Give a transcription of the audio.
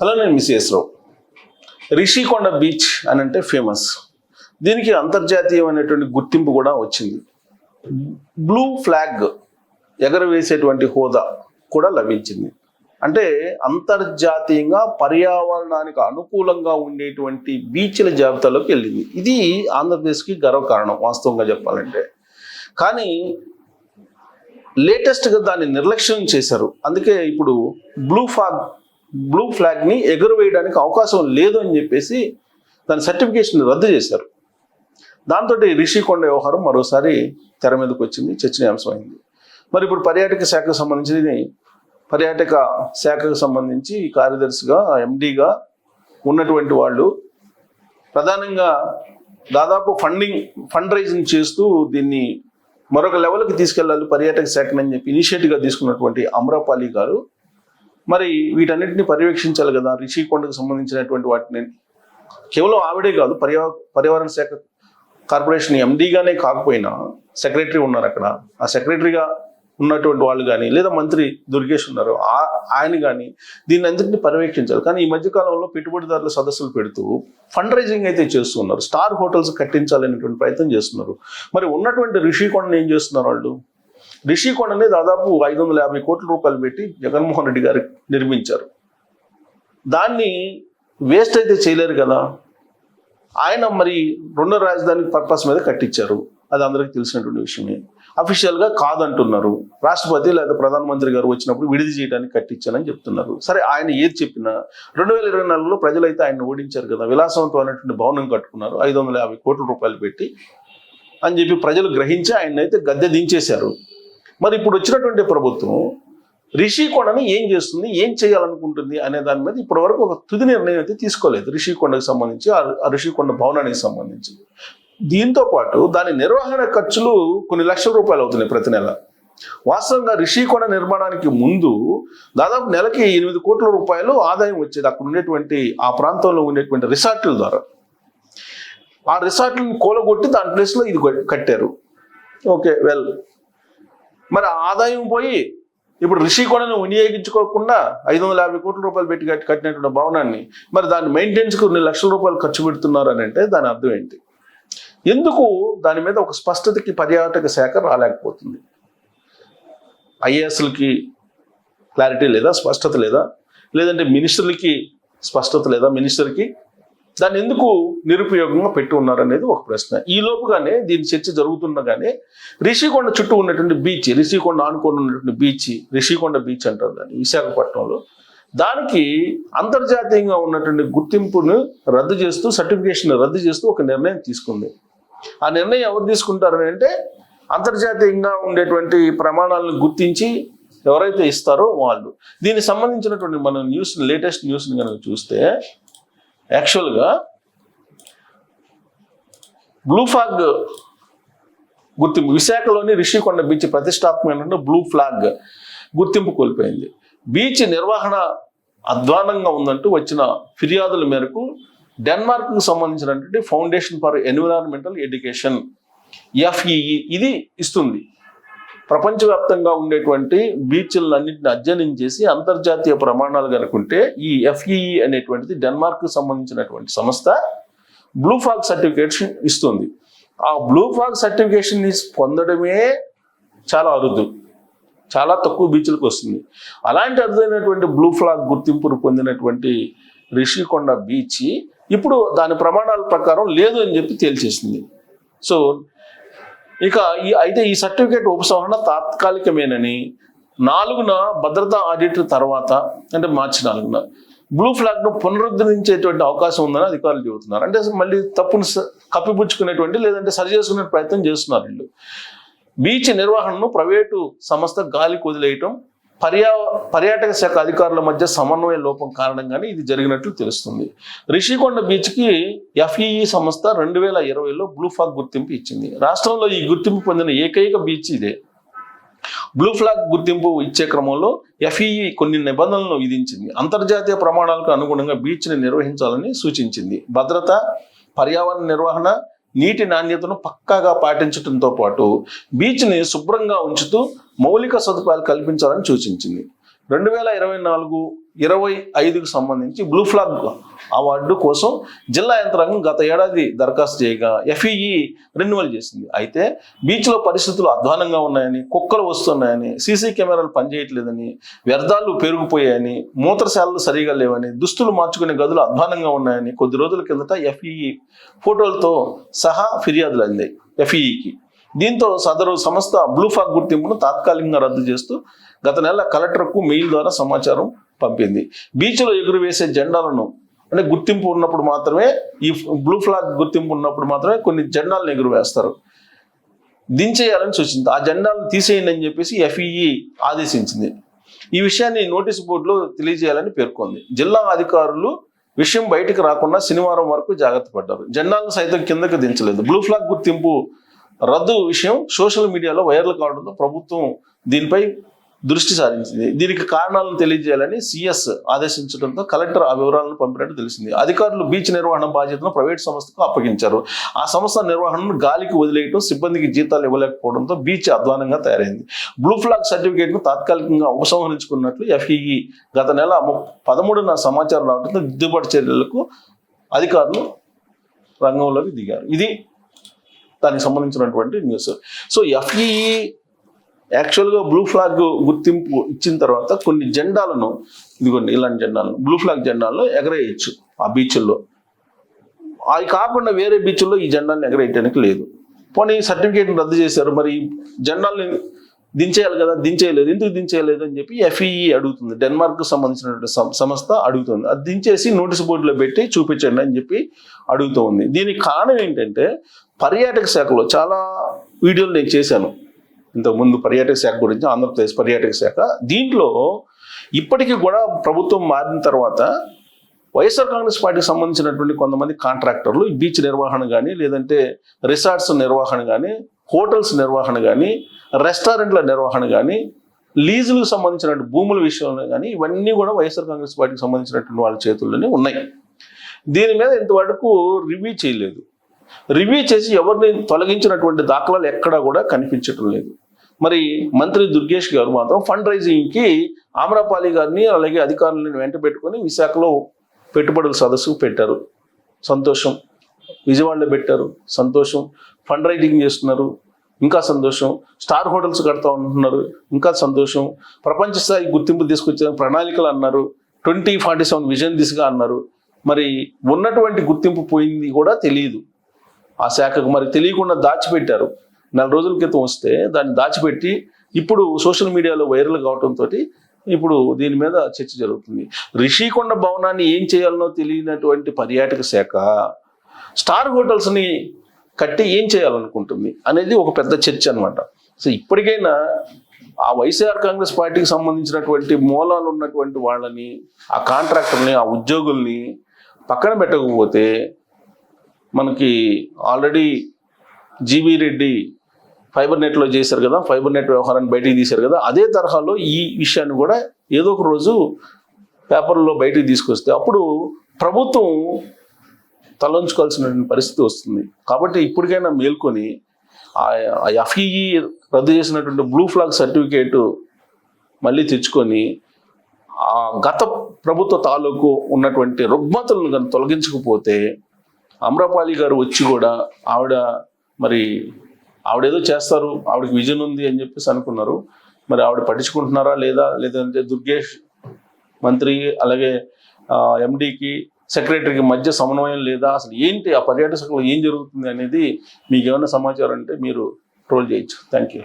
Hello నేను miss రావు Rishikonda beach అని అంటే ఫేమస్. దీనికి అంతర్జాతీయమైనటువంటి గుర్తింపు కూడా వచ్చింది. బ్లూ ఫ్లాగ్ ఎగరవేసేటువంటి హోదా కూడా లభించింది. అంటే అంతర్జాతీయంగా పర్యావరణానికి అనుకూలంగా ఉండేటువంటి బీచ్ల జాబితాలోకి వెళ్ళింది. ఇది ఆంధ్రప్రదేశ్కి గర్వకారణం వాస్తవంగా చెప్పాలంటే. కానీ లేటెస్ట్గా దాన్ని నిర్లక్ష్యం చేశారు. అందుకే ఇప్పుడు బ్లూ ఫ్లాగ్ బ్లూ ఫ్లాగ్ని ఎగురవేయడానికి అవకాశం లేదు అని చెప్పేసి దాని సర్టిఫికేషన్ రద్దు చేశారు. దాంతో రిషికొండ వ్యవహారం మరోసారి తెర మీదకి వచ్చింది చర్చనీయాంశమైంది మరి ఇప్పుడు పర్యాటక శాఖకు సంబంధించినది పర్యాటక శాఖకు సంబంధించి కార్యదర్శిగా ఎండిగా ఉన్నటువంటి వాళ్ళు ప్రధానంగా దాదాపు ఫండింగ్ ఫండ్ రైజింగ్ చేస్తూ దీన్ని మరొక లెవెల్కి తీసుకెళ్ళాలి పర్యాటక శాఖని చెప్పి ఇనిషియేటివ్గా తీసుకున్నటువంటి అమరాపాలి గారు మరి వీటన్నిటిని పర్యవేక్షించాలి కదా రిషికొండకు సంబంధించినటువంటి వాటిని. కేవలం ఆవిడే కాదు పర్యావ పర్యావరణ శాఖ కార్పొరేషన్ ఎండీగానే కాకపోయినా సెక్రటరీ ఉన్నారు అక్కడ. ఆ సెక్రటరీగా ఉన్నటువంటి వాళ్ళు కానీ లేదా మంత్రి దుర్గేష్ ఉన్నారు ఆ- ఆయన కానీ దీన్ని అందరినీ పర్యవేక్షించాలి. కానీ ఈ మధ్యకాలంలో పెట్టుబడిదారుల సదస్సులు పెడుతూ ఫండ్ రైజింగ్ అయితే చేస్తున్నారు. స్టార్ హోటల్స్ కట్టించాలనేటువంటి ప్రయత్నం చేస్తున్నారు. మరి ఉన్నటువంటి రిషికొండని ఏం చేస్తున్నారు వాళ్ళు? రిషికొండని దాదాపు ఐదు వందల యాభై కోట్ల రూపాయలు పెట్టి జగన్మోహన్ రెడ్డి గారు నిర్మించారు. దాన్ని వేస్ట్ అయితే చేయలేరు కదా? ఆయన మరి రెండో రాజధాని పర్పస్ మీద కట్టించారు. అది అందరికీ తెలిసినటువంటి విషయమే. అఫీషియల్గా కాదంటున్నారు. రాష్ట్రపతి లేదా ప్రధానమంత్రి గారు వచ్చినప్పుడు విడిది చేయడానికి కట్టించానని చెప్తున్నారు. సరే ఆయన ఏది చెప్పినా రెండు వేల ఇరవై నాలుగులో ప్రజలైతే ఆయన ఓడించారు కదా విలాసవంతమైనటువంటి భవనం కట్టుకున్నారు ఐదు వందల యాభై కోట్ల రూపాయలు పెట్టి అని చెప్పి ప్రజలు గ్రహించి ఆయన అయితే గద్దె దించేశారు. మరి ఇప్పుడు వచ్చినటువంటి ప్రభుత్వం రిషికొండని ఏం చేస్తుంది? ఏం చేయాలనుకుంటుంది? అనే దాని మీద ఇప్పటి వరకు ఒక తుది నిర్ణయం అయితే తీసుకోలేదు. రిషికొండకు సంబంధించి ఆ- రిషికొండ భవనానికి సంబంధించి. దీంతో పాటు దాని నిర్వహణ ఖర్చులు కొన్ని లక్షల రూపాయలు అవుతున్నాయి ప్రతి నెల. వాస్తవంగా రిషికొండ నిర్మాణానికి ముందు దాదాపు నెలకి ఎనిమిది కోట్ల రూపాయలు ఆదాయం వచ్చేది. అక్కడ ఉండేటువంటి ఆ ప్రాంతంలో ఉండేటువంటి రిసార్ట్ల ద్వారా. ఆ రిసార్ట్లను కూలగొట్టి దాని ప్లేస్లో ఇది కట్టారు. Okay well. మరి ఆదాయం పోయి ఇప్పుడు రిషికొండను వినియోగించుకోకుండా ఐదు వందల యాభై కోట్ల రూపాయలు పెట్టి కట్టి కట్టినటువంటి భవనాన్ని మరి దాని మెయింటెనెన్స్కి కొన్ని లక్షల రూపాయలు ఖర్చు పెడుతున్నారు అని అంటే దాని అర్థం ఏంటి? ఎందుకు దాని మీద ఒక స్పష్టతకి పర్యాటక శాఖ రాలేకపోతుంది? ఐఏఎస్లకి క్లారిటీ లేదా స్పష్టత లేదా? లేదంటే మినిస్టర్లకి స్పష్టత లేదా? మినిస్టర్కి దాన్ని ఎందుకు నిరుపయోగంగా పెట్టి ఉన్నారు అనేది ఒక ప్రశ్న. ఈ లోపుగానే దీని చర్చ జరుగుతుండగానే రిషికొండ చుట్టూ ఉన్నటువంటి బీచ్ రిషికొండ ఆనుకొని ఉన్నటువంటి బీచ్ రిషికొండ బీచ్ అంటారు దాన్ని విశాఖపట్నంలో. దానికి అంతర్జాతీయంగా ఉన్నటువంటి గుర్తింపును రద్దు చేస్తూ సర్టిఫికేషన్ రద్దు చేస్తూ ఒక నిర్ణయం తీసుకుంది. ఆ నిర్ణయం ఎవరు తీసుకుంటారు అంటే అంతర్జాతీయంగా ఉండేటువంటి ప్రమాణాలను గుర్తించి ఎవరైతే ఇస్తారో వాళ్ళు. దీనికి సంబంధించినటువంటి మనం న్యూస్ లేటెస్ట్ న్యూస్ని కనుక చూస్తే యాక్చువల్గా బ్లూ ఫ్లాగ్ గుర్తింపు విశాఖలోని రిషికొండ బీచ్ ప్రతిష్టాత్మకమైన బ్లూ ఫ్లాగ్ గుర్తింపు కోల్పోయింది. బీచ్ నిర్వహణ అధ్వానంగా ఉందంటూ వచ్చిన ఫిర్యాదుల మేరకు డెన్మార్క్కు సంబంధించినటువంటి foundation for environmental education FEE ఇది ఇస్తుంది. ప్రపంచవ్యాప్తంగా ఉండేటువంటి బీచ్లన్నింటిని అధ్యయనం చేసి అంతర్జాతీయ ప్రమాణాలు కనుకుంటే ఈ ఎఫ్ఈఈ అనేటువంటిది డెన్మార్క్ సంబంధించినటువంటి సంస్థ బ్లూ ఫాగ్ సర్టిఫికేషన్ ఇస్తుంది. ఆ బ్లూ ఫాగ్ సర్టిఫికేషన్ పొందడమే చాలా అరుదు. చాలా తక్కువ బీచ్లకు వస్తుంది. అలాంటి అరుదైనటువంటి బ్లూ ఫ్లాగ్ గుర్తింపును పొందినటువంటి రిషికొండ బీచ్ ఇప్పుడు దాని ప్రమాణాల ప్రకారం లేదు అని చెప్పి తేల్చేసింది. సో ఇక ఈ అయితే ఈ సర్టిఫికేట్ ఉపసంహరణ తాత్కాలికమేనని నాలుగున భద్రతా ఆడిట్ తర్వాత అంటే మార్చి నాలుగున బ్లూ ఫ్లాగ్ను పునరుద్ధరించేటువంటి అవకాశం ఉందని అధికారులు చెబుతున్నారు. అంటే మళ్ళీ తప్పును స- కప్పిపుచ్చుకునేటువంటి లేదంటే సరి చేసుకునే ప్రయత్నం చేస్తున్నారు వీళ్ళు. బీచ్ నిర్వహణను ప్రైవేటు సంస్థ గాలికి వదిలేయటం పర్యా పర్యాటక శాఖ అధికారుల మధ్య సమన్వయ లోపం కారణంగానే ఇది జరిగినట్లు తెలుస్తుంది. రిషికొండ బీచ్కి ఎఫ్ఈఈ సంస్థ రెండు వేల ఇరవైలో బ్లూ ఫ్లాగ్ గుర్తింపు ఇచ్చింది. రాష్ట్రంలో ఈ గుర్తింపు పొందిన ఏకైక బీచ్ ఇదే. బ్లూ ఫ్లాగ్ గుర్తింపు ఇచ్చే క్రమంలో ఎఫ్ఈఈ కొన్ని నిబంధనలను విధించింది. అంతర్జాతీయ ప్రమాణాలకు అనుగుణంగా బీచ్ని నిర్వహించాలని సూచించింది. భద్రత పర్యావరణ నిర్వహణ నీటి నాణ్యతను పక్కాగా పాటించడంతో పాటు బీచ్ని శుభ్రంగా ఉంచుతూ మౌలిక సదుపాయాలు కల్పించాలని సూచించింది. రెండు వేల ఇరవై నాలుగు ఇరవై ఐదుకు సంబంధించి బ్లూ ఫ్లాగ్ అవార్డు కోసం జిల్లా యంత్రాంగం గత ఏడాది దరఖాస్తు చేయగా ఎఫ్ఈఈ రెన్యువల్ చేసింది. అయితే బీచ్లో పరిస్థితులు అధ్వానంగా ఉన్నాయని కుక్కలు వస్తున్నాయని సీసీ కెమెరాలు పనిచేయట్లేదని వ్యర్థాలు పెరిగిపోయాయని మూత్రశాలలు సరిగా లేవని దుస్తులు మార్చుకునే గదులు అధ్వానంగా ఉన్నాయని కొద్ది రోజుల కిందట ఎఫ్ఈఈ ఫోటోలతో సహా ఫిర్యాదులు అందాయి ఎఫ్ఈఈకి దీంతో సదరు సంస్థ బ్లూ ఫ్లాగ్ గుర్తింపును తాత్కాలికంగా రద్దు చేస్తూ గత నెల కలెక్టర్కు మెయిల్ ద్వారా సమాచారం పంపింది. బీచ్లో ఎగురువేసే జెండాలను అంటే గుర్తింపు ఉన్నప్పుడు మాత్రమే ఈ బ్లూ ఫ్లాగ్ గుర్తింపు ఉన్నప్పుడు మాత్రమే కొన్ని జెండాలను ఎగురవేస్తారు. దించేయాలని సూచించింది ఆ జెండాలను తీసేయండి అని చెప్పేసి ఎఫ్ఈఈ ఆదేశించింది. ఈ విషయాన్ని నోటీస్ బోర్డులో తెలియజేయాలని పేర్కొంది. జిల్లా అధికారులు విషయం బయటకు రాకుండా శనివారం వరకు జాగ్రత్త పడ్డారు. జెండాలను సైతం కిందకు దించలేదు. బ్లూ ఫ్లాగ్ గుర్తింపు రద్దు విషయం సోషల్ మీడియాలో వైరల్ కావడంతో ప్రభుత్వం దీనిపై దృష్టి సారించింది. దీనికి కారణాలను తెలియజేయాలని సిఎస్ ఆదేశించడంతో కలెక్టర్ ఆ వివరాలను పంపినట్టు తెలిసింది. అధికారులు బీచ్ నిర్వహణ బాధ్యతను ప్రైవేట్ సంస్థకు అప్పగించారు. ఆ సంస్థ నిర్వహణను గాలికి వదిలేయటం సిబ్బందికి జీతాలు ఇవ్వలేకపోవడంతో బీచ్ అధ్వానంగా తయారైంది. బ్లూ ఫ్లాగ్ సర్టిఫికేట్ను తాత్కాలికంగా ఉపసంహరించుకున్నట్లు ఎఫ్ఈఈ గత నెల పదమూడున సమాచారం రావడంతో దిద్దుబాటు చర్యలకు అధికారులు రంగంలోకి దిగారు. ఇది దానికి సంబంధించినటువంటి news. So FEE actually blue flag గుర్తింపు ఇచ్చిన తర్వాత కొన్ని జెండాలను ఇదిగోండి ఇలాంటి జెండాలను బ్లూ ఫ్లాగ్ జెండాలను ఎగరేయచ్చు ఆ బీచ్ల్లో అవి కాకుండా వేరే బీచ్ల్లో ఈ జెండాలను ఎగరేయటానికి లేదు. పోనీ సర్టిఫికేట్ రద్దు చేశారు మరి జెండాల్ని దించేయాలి కదా దించేయలేదు ఎందుకు దించేయలేదు అని చెప్పి ఎఫ్ఈఈ అడుగుతుంది. డెన్మార్క్ సంబంధించినటువంటి సం- సంస్థ అడుగుతుంది. అది దించేసి నోటీస్ బోర్డులో పెట్టి చూపించండి అని చెప్పి అడుగుతూ ఉంది దీనికి కారణం ఏంటంటే పర్యాటక శాఖలో చాలా వీడియోలు నేను చేశాను. ఇంతకుముందు పర్యాటక శాఖ గురించి ఆంధ్రప్రదేశ్ పర్యాటక శాఖ. దీంట్లో ఇప్పటికీ కూడా ప్రభుత్వం మారిన తర్వాత వైఎస్ఆర్ కాంగ్రెస్ పార్టీకి సంబంధించినటువంటి కొంతమంది కాంట్రాక్టర్లు ఈ బీచ్ నిర్వహణ కానీ లేదంటే రిసార్ట్స్ నిర్వహణ కానీ హోటల్స్ నిర్వహణ కానీ రెస్టారెంట్ల నిర్వహణ కానీ లీజులకు సంబంధించినటువంటి భూముల విషయంలో కానీ ఇవన్నీ కూడా వైఎస్ఆర్ కాంగ్రెస్ పార్టీకి సంబంధించినటువంటి వాళ్ళ చేతుల్లోనే ఉన్నాయి. దీని మీద ఇంతవరకు రివ్యూ చేయలేదు. రివ్యూ చేసి ఎవరిని తొలగించినటువంటి దాఖలాలు ఎక్కడా కూడా కనిపించటం లేదు. మరి మంత్రి దుర్గేష్ గారు మాత్రం ఫండ్ రైజింగ్కి ఆమ్రపాలి గారిని అలాగే అధికారులను వెంట పెట్టుకొని విశాఖలో పెట్టుబడుల సదస్సు పెట్టారు. సంతోషం. విజయవాడలో పెట్టారు. సంతోషం. ఫండ్ రైజింగ్ చేస్తున్నారు. ఇంకా సంతోషం. స్టార్ హోటల్స్ కడతా ఉంటున్నారు. ఇంకా సంతోషం. ప్రపంచ స్థాయి గుర్తింపు తీసుకొచ్చిన ప్రణాళికలు అన్నారు. ట్వంటీ ఫార్టీ సెవెన్ విజన్ దిశగా అన్నారు. మరి ఉన్నటువంటి గుర్తింపు పోయింది కూడా తెలియదు. ఆ శాఖకు మరి తెలియకుండా దాచిపెట్టారు. నెల రోజుల క్రితం వస్తే దాన్ని దాచిపెట్టి ఇప్పుడు సోషల్ మీడియాలో వైరల్ కావడంతో ఇప్పుడు దీని మీద చర్చ జరుగుతుంది. రిషికొండ భవనాన్ని ఏం చేయాలనో తెలియనటువంటి పర్యాటక శాఖ స్టార్ హోటల్స్ని కట్టి ఏం చేయాలనుకుంటుంది అనేది ఒక పెద్ద చర్చ అనమాట సో ఇప్పటికైనా ఆ వైఎస్ఆర్ కాంగ్రెస్ పార్టీకి సంబంధించినటువంటి మూలాలు ఉన్నటువంటి వాళ్ళని ఆ కాంట్రాక్టర్ని ఆ ఉద్యోగుల్ని పక్కన పెట్టకపోతే మనకి ఆల్రెడీ జీవీ రెడ్డి ఫైబర్ నెట్లో చేశారు కదా ఫైబర్ నెట్ వ్యవహారాన్ని బయటికి తీశారు కదా అదే తరహాలో ఈ విషయాన్ని కూడా ఏదో ఒక రోజు పేపర్లో బయటికి తీసుకొస్తే అప్పుడు ప్రభుత్వం తలంచుకోవాల్సిన పరిస్థితి వస్తుంది. కాబట్టి ఇప్పటికైనా మేల్కొని ఆ ఎఫ్ఈఈ రద్దు చేసినటువంటి బ్లూ ఫ్లాగ్ సర్టిఫికేట్ మళ్ళీ తెచ్చుకొని ఆ గత ప్రభుత్వ తాలూకు ఉన్నటువంటి రుగ్మతలను కనుక తొలగించకపోతే అమ్రపాలి గారు వచ్చి కూడా ఆవిడ మరి ఆవిడేదో చేస్తారు ఆవిడకి విజన్ ఉంది అని చెప్పేసి అనుకున్నారు. మరి ఆవిడ పట్టించుకుంటున్నారా లేదా? లేదంటే దుర్గేష్ మంత్రి అలాగే ఎండికి సెక్రటరీకి మధ్య సమన్వయం లేదా? అసలు ఏంటి ఆ పర్యాటకులు ఏం జరుగుతుంది అనేది మీకు ఏమైనా సమాచారం అంటే మీరు ట్రోల్ చేయొచ్చు. Thank you